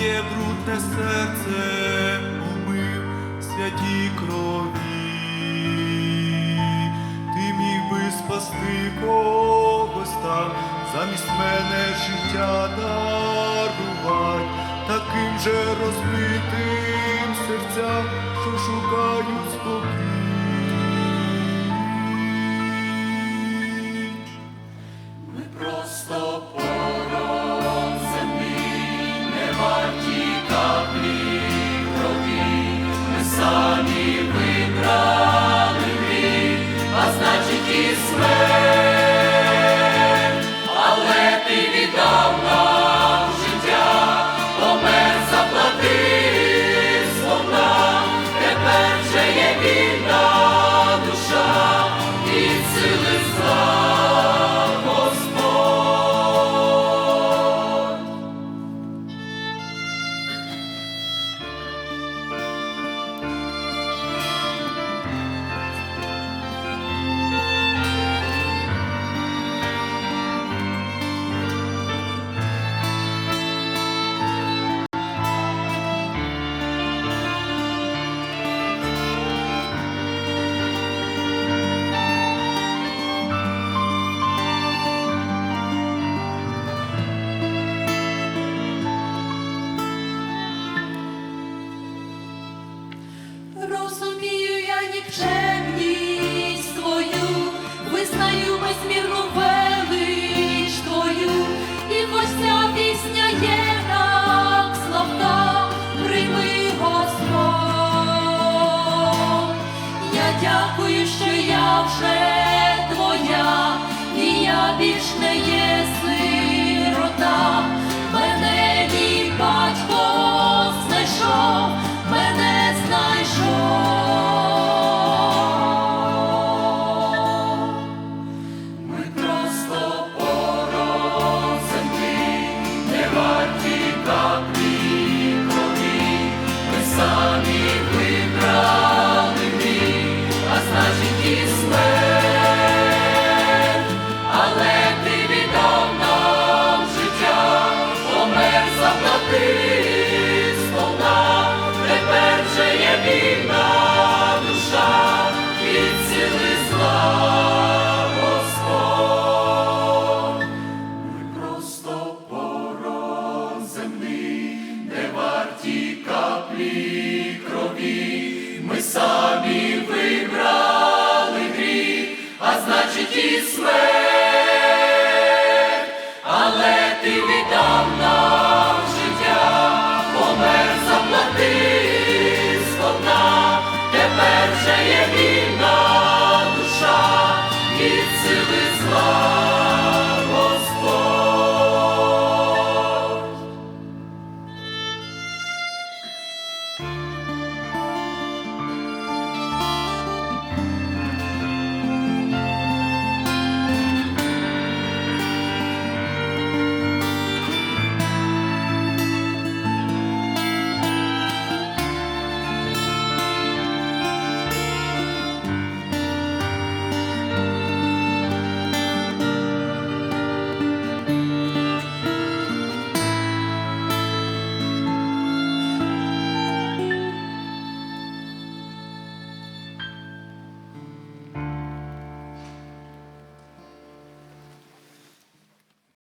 те серце умив святій крові. Ти міг би спасти когось там, замість мене життя дарувати, таким же розбитим серцям, що шукають спокій. Але ти дякую, що я вже твоя, і я більш не є. значить і смерть.